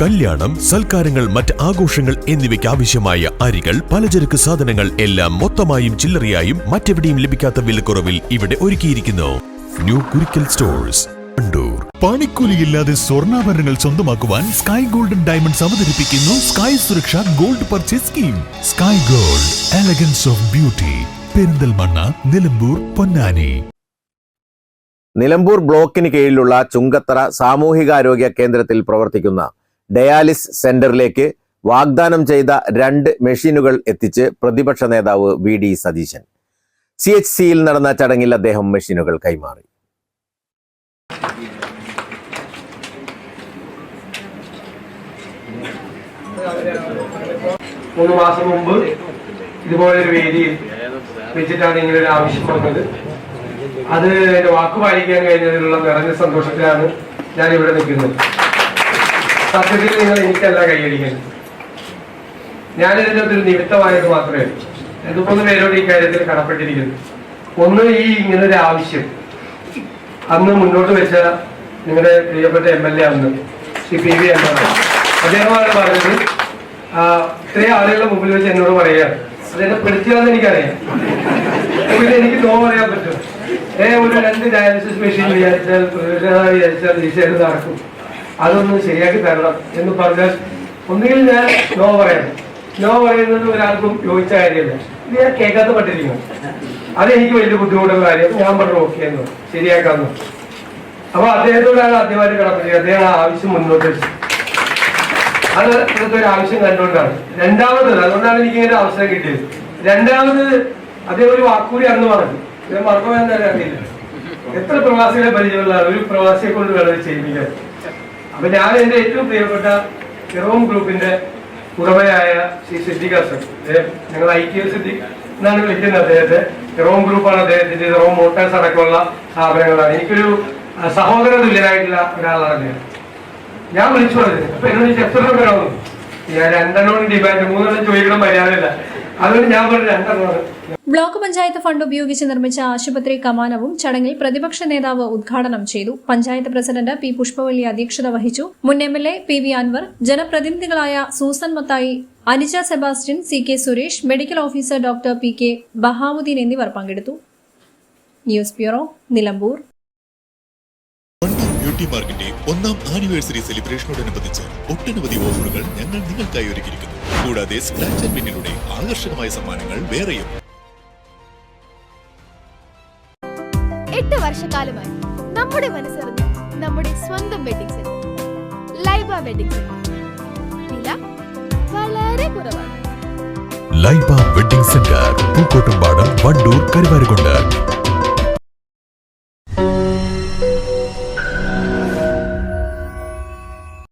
കല്യാണം സൽക്കാരങ്ങൾ മറ്റ് ആഘോഷങ്ങൾ എന്നിവയ്ക്ക് ആവശ്യമായ അരികൾ പലചരക്ക് സാധനങ്ങൾ എല്ലാം മൊത്തമായും ചില്ലറയായും മറ്റെവിടെയും ലഭിക്കാത്ത വിലക്കുറവിൽ ഇവിടെ ഒരുക്കിയിരിക്കുന്നു. ന്യൂ കുരിക്കൽ സ്റ്റോഴ്സ് പണിക്കൂലിയില്ലാതെ സ്വർണാഭരണങ്ങൾ സ്വന്തമാക്കുവാൻ സ്കൈ ഗോൾഡൻ ഡയമണ്ട്സ് അവതരിപ്പിക്കുന്നു സ്കൈ സുരക്ഷ gold purchase scheme sky gold elegance of beauty Perinthalmanna Nilambur Ponnani. Nilambur ബ്ലോക്കിന് കീഴിലുള്ള ചുങ്കത്തറ സാമൂഹികാരോഗ്യ കേന്ദ്രത്തിൽ പ്രവർത്തിക്കുന്ന ഡയാലിസ് സെന്ററിലേക്ക് വാഗ്ദാനം ചെയ്ത രണ്ട് മെഷീനുകൾ എത്തിച്ച് പ്രതിപക്ഷ നേതാവ് V D Satheesan. C H സിയിൽ നടന്ന ചടങ്ങിൽ അദ്ദേഹം മെഷീനുകൾ കൈമാറി. മൂന്ന് മാസം മുമ്പ് ഇതുപോലൊരു വേദിയിൽ വെച്ചിട്ടാണ് ഇങ്ങനെ ഒരു ആവശ്യം വന്നത്. അത് എന്റെ വാക്ക് പാലിക്കാൻ കഴിഞ്ഞതിലുള്ള നിറഞ്ഞ സന്തോഷത്തിലാണ് ഞാൻ ഇവിടെ നിൽക്കുന്നത്. സത്യത്തിൽ നിങ്ങൾ എനിക്കല്ല കൈയടിക്കുന്നത്. ഞാനിതിന്റെ ഒരു നിമിത്തമായത് മാത്രമേ മൂന്ന് പേരോട് ഈ കാര്യത്തിൽ കടപ്പെട്ടിരിക്കുന്നു. ഒന്ന് ഈ ഇങ്ങനൊരു ആവശ്യം. അന്ന് മുന്നോട്ട് വെച്ച നിങ്ങളുടെ പ്രിയപ്പെട്ട എം എൽ എ അന്ന് ശ്രീ പി വി എം അദ്ദേഹമാണ് പറഞ്ഞത് ഇത്രയും ആളുകളുടെ മുമ്പിൽ വെച്ച് എന്നോട് പറയുകയാണ്. അതെന്നെ പെടുത്തിയാന്ന് എനിക്കറിയാം. പിന്നെ എനിക്ക് നോ പറയാൻ പറ്റും. ഏ ഒരു രണ്ട് ഡയാലിസിസ് മെഷീൻ വിചാരിച്ചാൽ വിചാരിച്ചാൽ തീർച്ചയായിട്ടും നടക്കും. അതൊന്ന് ശരിയാക്കി തരണം എന്ന് പറഞ്ഞാൽ ഒന്നുകിൽ ഞാൻ നോ പറയണം. നോ പറയുന്നത് ഒരാൾക്കും യോജിച്ച കാര്യമല്ല. ഇത് ഞാൻ കേൾക്കാത്ത പറ്റിരിക്കുന്നു അതെനിക്ക് വലിയ ബുദ്ധിമുട്ടുള്ള കാര്യം. ഞാൻ പറഞ്ഞു ഓക്കെ എന്ന്. ശരിയാക്കാമെന്ന്. അപ്പൊ അദ്ദേഹത്തോടാണ് ആദ്യമായിട്ട് കടപ്പിച്ചത് അദ്ദേഹം ആ ആവശ്യം മുന്നോട്ട് വെച്ചു അത് ഇവിടുത്തെ ഒരു ആവശ്യം കണ്ടുകൊണ്ടാണ്. രണ്ടാമത് അതുകൊണ്ടാണ് എനിക്ക് ഇങ്ങനെ അവസരം കിട്ടിയത്. രണ്ടാമത് അദ്ദേഹം ഒരു വാക്കുകൂടി അന്ന് പറഞ്ഞു. ഞാൻ തന്നെ അറിയില്ല. എത്ര പ്രവാസികളെ പരിചയമുള്ള ഒരു പ്രവാസിയെ കൊണ്ട് വേണം ചെയ്യിപ്പിക്കാൻ. അപ്പൊ ഞാൻ എന്റെ ഏറ്റവും പ്രിയപ്പെട്ട ഇറോം ഗ്രൂപ്പിന്റെ ഉടമയായ ശ്രീ സിദ്ദിഖ് ഹസൻ. ഞങ്ങൾ ഐ ടി സിദ്ദിഖ് എന്നാണ് വിളിക്കുന്നത്. അദ്ദേഹത്തെ ഇറോം ഗ്രൂപ്പാണ് അദ്ദേഹത്തിന്റെ ഇറോം മോട്ടോഴ്സ് അടക്കമുള്ള സ്ഥാപനങ്ങളാണ്. എനിക്കൊരു സഹോദര തുല്യനായിട്ടുള്ള ഒരാളാണ് അദ്ദേഹം. ഞാൻ വിളിച്ചു പറഞ്ഞത്. അപ്പൊ എന്നോട് എത്ര വേണമെന്ന് ഞാൻ രണ്ടെണ്ണം ഡിമാൻഡ് മൂന്നെണ്ണം ചോദിക്കണം മര്യാദയില്ല. ഞാൻ ബ്ലോക്ക് പഞ്ചായത്ത് ഫണ്ട് ഉപയോഗിച്ച് നിർമ്മിച്ച ആശുപത്രി കമാനവും ചടങ്ങിൽ പ്രതിപക്ഷ നേതാവ് ഉദ്ഘാടനം ചെയ്തു. പഞ്ചായത്ത് പ്രസിഡന്റ് പി പുഷ്പവല്ലി അധ്യക്ഷത വഹിച്ചു. മുൻ M L A P V Anvar ജനപ്രതിനിധികളായ Susan Mathai Anija Sebastian C K Suresh medical officer doctor P K Bahavuddin എന്നിവർ പങ്കെടുത്തു. News bureau Nilambur. ബ്യൂട്ടി മാർക്കിന്റെ ഒന്നാം ആനിവേഴ്സറി സെലിബ്രേഷനോടനുബന്ധിച്ച് ഒട്ടനവധി ഓഫറുകൾ ഞങ്ങൾ നിങ്ങൾക്കായി ഒരുക്കിയിരിക്കുന്നു. കൂടാതെ സ്ക്രാച്ച് ആൻഡ് വിന്നിലൂടെ ആകർഷകമായ സമ്മാനങ്ങൾ വേറെയും. എട്ട് വർഷക്കാലമായി നമ്മുടെ മനസ്സറിഞ്ഞ നമ്മുടെ സ്വന്തം wedding centre Laiba wedding centre വില വളരെ കുറവാണ്. Laiba wedding centre Pookkottumpadam Wandoor Karuvarakundu.